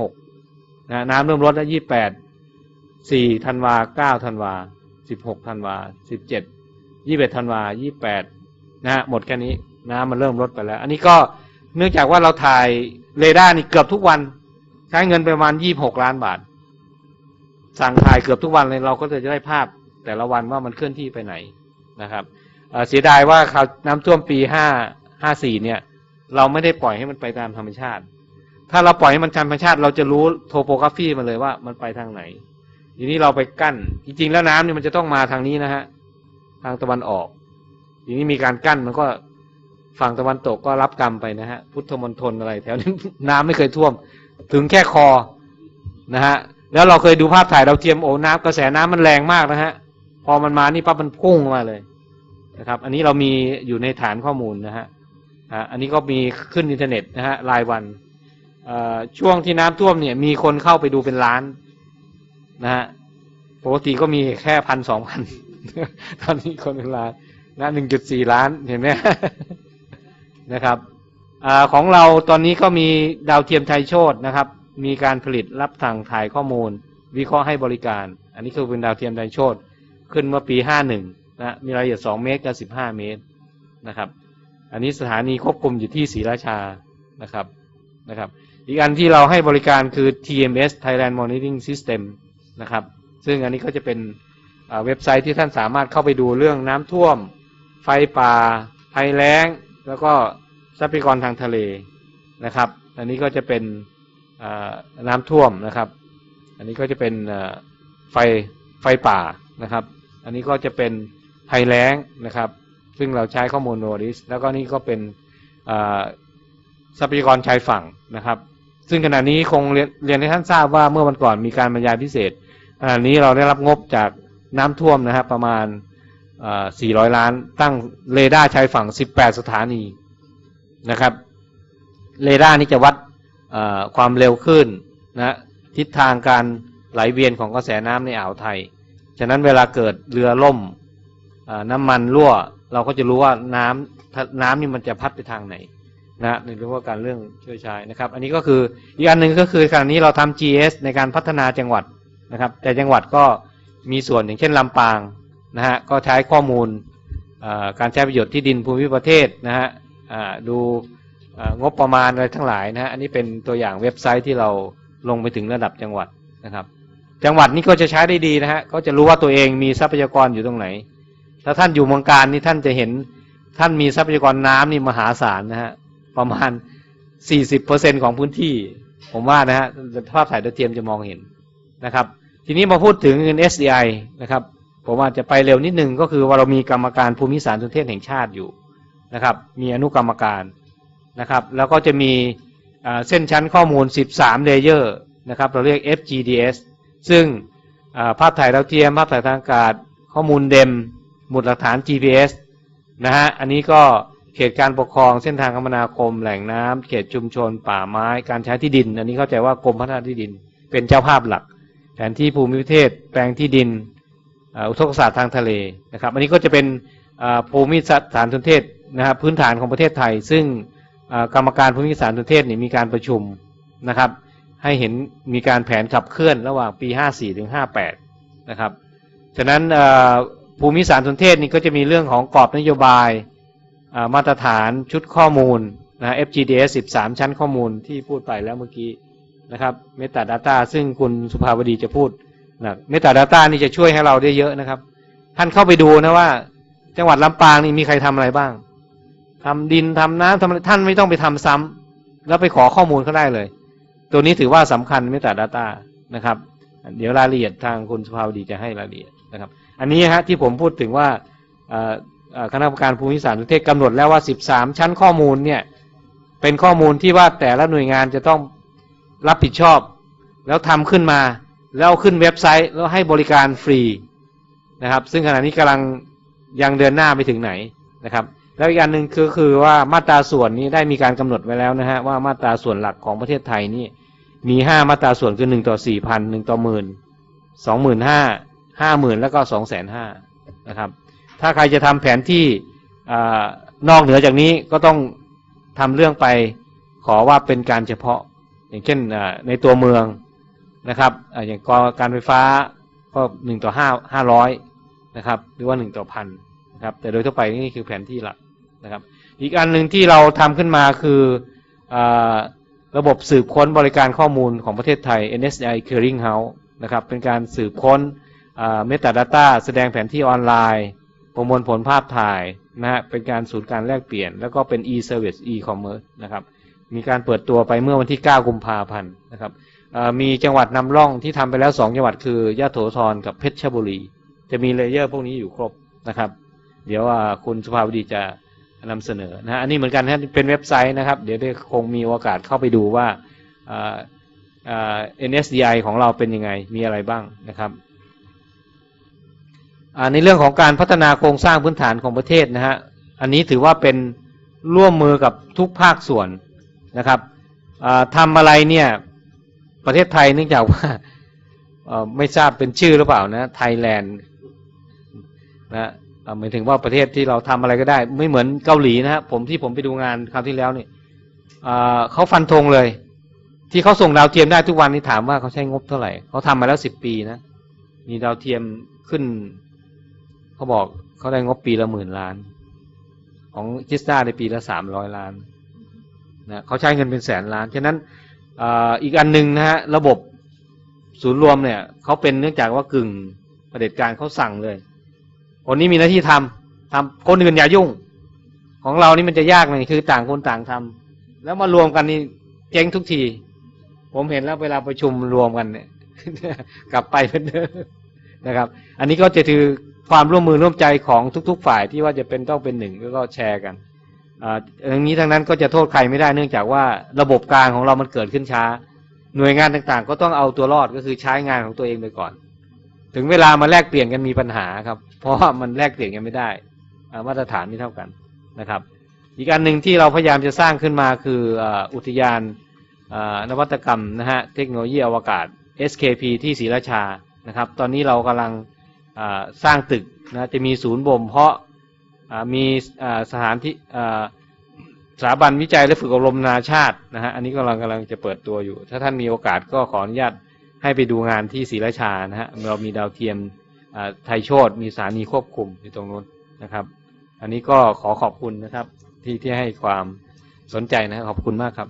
หกนะน้ำเริ่มลดแล้วยี่แปดสี่ธันวาเก้าธันวาสิบหกธันวาสิบเจ็ดยี่สิบเอ็ดธันวายี่แปดนะฮะหมดแค่นี้น้ำมันเริ่มลดไปแล้ว อันนี้ก็เนื่องจากว่าเราถ่ายเรดาร์นี่เกือบทุกวัน ใช้เงินประมาณยี่บหกล้านบาท สั่งถ่ายเกือบทุกวันเลยเราก็จะได้ภาพแต่ละวันว่ามันเคลื่อนที่ไปไหนนะครับเสียดายว่าคราวน้ำท่วมปีห้าห้าสี่เนี่ย เราไม่ได้ปล่อยให้มันไปตามธรรมชาติ ถ้าเราปล่อยให้มันธรรมชาติ เราจะรู้โทโปกราฟีมันเลยว่ามันไปทางไหน ทีนี้เราไปกั้น จริงๆ แล้วน้ำเนี่ยมันจะต้องมาทางนี้นะฮะ ทางตะวันออก ทีนี้มีการกั้นมันก็ฝั่งตะวันตกก็รับกรรมไปนะฮะ พุทธมณฑลอะไร แถวนี้น้ำไม่เคยท่วม ถึงแค่คอนะฮะ แล้วเราเคยดูภาพถ่ายเราเทียมโอ้น้ำกระแสน้ำมันแรงมากนะฮะ พอมันมานี่ปั๊บมันพุ่งมาเลยนะครับ อันนี้เรามีอยู่ในฐานข้อมูลนะฮะอันนี้ก็มีขึ้นอินเทอร์เน็ตนะฮะรายวัน ช่วงที่น้ำท่วมเนี่ยมีคนเข้าไปดูเป็นล้านนะฮะปกติก็มีแค่พันสองพันตอนนี้คนเป็นล้านนะหนึ่งจุดสี่ล้านเห็นไหมนะครับอของเราตอนนี้ก็มีดาวเทียมไทยโชตนะครับ มีการผลิตรับสั่งถ่ายข้อมูล วิเคราะห์ให้บริการ อันนี้คือเป็นดาวเทียมไทยโชตขึ้นเมื่อปีห้าหนึ่งนะมีรายละเอียดสองเมตรกับสิบห้าเมตรนะครับ อันนี้สถานีควบคุมอยู่ที่ศรีราชานะครับ นะครับ อีกอันที่เราให้บริการคือ TMS Thailand Monitoring System นะครับ ซึ่งอันนี้ก็จะเป็นเว็บไซต์ที่ท่านสามารถเข้าไปดูเรื่องน้ำท่วม ไฟป่า ภัยแล้ง แล้วก็ทรัพยากรทางทะเลนะครับ อันนี้ก็จะเป็นน้ำท่วมนะครับ อันนี้ก็จะเป็นไฟไฟป่านะครับ อันนี้ก็จะเป็นภัยแล้งนะครับ ซึ่งเราใช้ข้อมูลโนริสแล้วก็นี่ก็เป็น ทรัพยากรชายฝั่งนะครับ ซึ่งขณะนี้คงเรียนให้ท่านทราบว่าเมื่อวันก่อนมีการบรรยายพิเศษขณะนี้เราได้รับงบจากน้ำท่วมนะครับประมาณ 400 ล้านตั้งเรดาร์ชายฝั่ง 18 สถานีนะครับเรดาร์นี้จะวัดความเร็วขึ้นนะทิศทางการไหลเวียนของกระแสน้ำในอ่าวไทย ฉะนั้นเวลาเกิดเรือล่มน้ำมันรั่ว เราก็จะรู้ว่าน้ำถ้าน้ำนี่มันจะพัดไปทางไหน นะในเรื่องว่าการเรื่องช่วยใช้นะครับ อันนี้ก็คืออีกอันหนึ่งก็คือขณะนี้เราทำ GS ในการพัฒนาจังหวัดนะครับ แต่จังหวัดก็มีส่วนอย่างเช่นลำปางนะฮะก็ใช้ข้อมูลการใช้ประโยชน์ที่ดินภูมิประเทศนะฮะดูงบประมาณอะไรทั้งหลายนะฮะอันนี้เป็นตัวอย่างเว็บไซต์ที่เราลงไปถึงระดับจังหวัดนะครับ จังหวัดนี้ก็จะใช้ได้ดีนะฮะก็จะรู้ว่าตัวเองมีทรัพยากรอยู่ตรงไหน ถ้าท่านอยู่เมืองการนี่ท่านจะเห็นท่านมีทรัพยากรน้ำนี่มหาศาลนะฮะ ประมาณ 40%ของพื้นที่ ผมว่านะฮะภาพถ่ายดาวเทียมจะมองเห็นนะครับ ทีนี้มาพูดถึงเงิน SDI นะครับ ผมอาจจะไปเร็วนิดนึงก็คือว่าเรามีกรรมการภูมิสารสนเทศแห่งชาติอยู่นะครับ มีอนุกรรมการนะครับ แล้วก็จะมีเส้นชั้นข้อมูล 13 เลเยอร์นะครับ เราเรียก FGDS ซึ่งภาพถ่ายดาวเทียม ภาพถ่ายทางอากาศ ข้อมูลเดมหมุดหลักฐาน GPS นะฮะ อันนี้ก็ เขตการปกครองเส้นทางคมนาคม แหล่งน้ำเขตชุมชน ป่าไม้ การใช้ที่ดิน อันนี้เข้าใจว่ากรมพัฒนาที่ดิน เป็นเจ้าภาพหลัก แผนที่ภูมิประเทศ แปลงที่ดินอุทกศาสตร์ทางทะเลนะครับ อันนี้ก็จะเป็นภูมิศาสตร์ฐานสนเทศนะครับพื้นฐานของประเทศไทย ซึ่งกรรมการภูมิศาสตร์สนเทศนี่มีการประชุมนะครับ ให้เห็นมีการแผนขับเคลื่อนระหว่างปี 54ถึง58นะครับฉะนั้นภูมิสารสนเทศนี่ก็จะมีเรื่องของกรอบนโยบาย มาตรฐานชุดข้อมูลนะ FGDS 13 ชั้นข้อมูลที่พูดไปแล้วเมื่อกี้นะครับ Metadata ซึ่งคุณสุภาวดีจะพูดนะเมตาดาต้านี่จะช่วยให้เราได้เยอะนะครับ ท่านเข้าไปดูนะว่า จังหวัดลำปางนี่มีใครทำอะไรบ้างทำดินทำน้ำทำท่านไม่ต้องไปทำซ้ำแล้วไปขอข้อมูลเขาได้เลย ตัวนี้ถือว่าสำคัญเมตาดาต้านะครับ เดี๋ยวรายละเอียดทางคุณสุภาวดีจะให้รายละเอียดนะครับ อันนี้ฮะที่ผมพูดถึงว่า คณะกรรมการภูมิศาสตร์ประเทศกำหนดแล้วว่า 13 ชั้นข้อมูลเนี่ยเป็นข้อมูลที่ว่าแต่ละหน่วยงานจะต้องรับผิดชอบ แล้วทำขึ้นมา แล้วเอาขึ้นเว็บไซต์ แล้วให้บริการฟรีนะครับ ซึ่งขณะนี้กำลังยังเดินหน้าไปถึงไหนนะครับ แล้วอีกอันหนึ่งคือคือว่ามาตราส่วนนี้ได้มีการกำหนดไว้แล้วนะฮะว่ามาตราส่วนหลักของประเทศไทยนี่มีห้ามาตราส่วนคือหนึ่งต่อสี่พันหนึ่งต่อหมื่นสองหมื่นห้าห้าหมื่นแล้วก็สองแสนห้านะครับ ถ้าใครจะทำแผนที่อนอกเหนือจากนี้ก็ต้องทำเรื่องไปขอว่าเป็นการเฉพาะ อย่างเช่นในตัวเมืองนะครับอย่างกการไฟฟ้าก็หนึ่งต่อห้าห้าร้อยนะครับ หรือว่าหนึ่งต่อพันนะครับ แต่โดยทั่วไปนี่คือแผนที่หลักนะครับ อีกอันหนึ่งที่เราทำขึ้นมาคืออระบบสืบค้นบริการข้อมูลของประเทศไทย NSI Clearing House นะครับ เป็นการสืบค้นเมตาดาต้าแสดงแผนที่ออนไลน์ ประมวลผลภาพถ่ายนะฮะเป็นการศูนย์การแลกเปลี่ยน แล้วก็เป็น e-service e-commerce นะครับมีการเปิดตัวไปเมื่อวันที่ 9 กุมภาพันธ์นะครับมีจังหวัดนำร่องที่ทำไปแล้ว 2 จังหวัดคือยะโสธรกับเพชรบุรี จะมีเลเยอร์พวกนี้อยู่ครบนะครับ เดี๋ยวคุณสุภาวดีจะนำเสนอนะฮะอันนี้เหมือนกันนะเป็นเว็บไซต์นะครับ เดี๋ยวได้คงมีโอกาสเข้าไปดูว่าอ่าอ่า NSDI ของเราเป็นยังไง มีอะไรบ้างนะครับ ในเรื่องของการพัฒนาโครงสร้างพื้นฐานของประเทศนะฮะอันนี้ถือว่าเป็นร่วมมือกับทุกภาคส่วนนะครับอ่าทำอะไรเนี่ยประเทศไทยเนื่องจากว่าไม่ทราบเป็นชื่อหรือเปล่านะไทยแลนด์นะเหมายถึงว่าประเทศที่เราทำอะไรก็ได้ ไม่เหมือนเกาหลีนะฮะผมที่ผมไปดูงานคราวที่แล้วเนี่ยเขาฟันธงเลย ที่เขาส่งดาวเทียมได้ทุกวันนี้ถามว่าเขาใช้งบเท่าไหร่เขาทำมาแล้วสิบปีนะมีดาวเทียมขึ้น เขาบอกเขาได้งบปีละหมื่นล้าน ของจิสตาในปีละสามร้อยล้านนะเขาใช้เงินเป็นแสนล้านฉะนั้นอ,อีกอันหนึ่งนะฮะระบบศูนย์รวมเนี่ยเขาเป็นเนื่องจากว่ากึ่งประเด็จการเขาสั่งเลย คนนี้มีหน้าที่ทำทำคนอื่นอย่ายุ่ง ของเรานี่มันจะยากหน่อยคือต่างคนต่างทำแล้วมารวมกันนี่เจ๊งทุกที ผมเห็นแล้วเวลาประชุมรวมกันเนี่ย กลับไปเป็นเดิม นะครับ อันนี้ก็จะถือความร่วมมือร่วมใจของทุก ๆ ฝ่ายที่ว่าจะเป็นต้องเป็นหนึ่งแล้วก็แชร์กันอ่าอย่างนี้ทั้งนั้นก็จะโทษใครไม่ได้เนื่องจากว่าระบบการของเรามันเกิดขึ้นช้า หน่วยงานต่างๆ ก็ต้องเอาตัวรอดก็คือใช้งานของตัวเองไปก่อน ถึงเวลามาแลกเปลี่ยนกันมีปัญหาครับ เพราะว่ามันแลกเปลี่ยนกันไม่ได้มาตรฐานไม่เท่ากันนะครับ อีกอันหนึ่งที่เราพยายามจะสร้างขึ้นมาคืออุทยานนวัตกรรมนะฮะเทคโนโลยีอวกาศ SKP ที่ศรีราชา นะครับ ตอนนี้เรากำลังสร้างตึกนะจะมีศูนย์บ่มเพาะมีสถานที่สถาบันวิจัยและฝึกอบรมนาชาตินะฮะอันนี้กำลังกำลังจะเปิดตัวอยู่ ถ้าท่านมีโอกาสก็ขออนุญาตให้ไปดูงานที่ศรีราชานะฮะเรามีดาวเทียมไทยโชตมีสถานีควบคุมอยู่ตรงนู้นนะครับ อันนี้ก็ขอขอบคุณนะครับที่ที่ให้ความสนใจนะครับขอบคุณมากครับ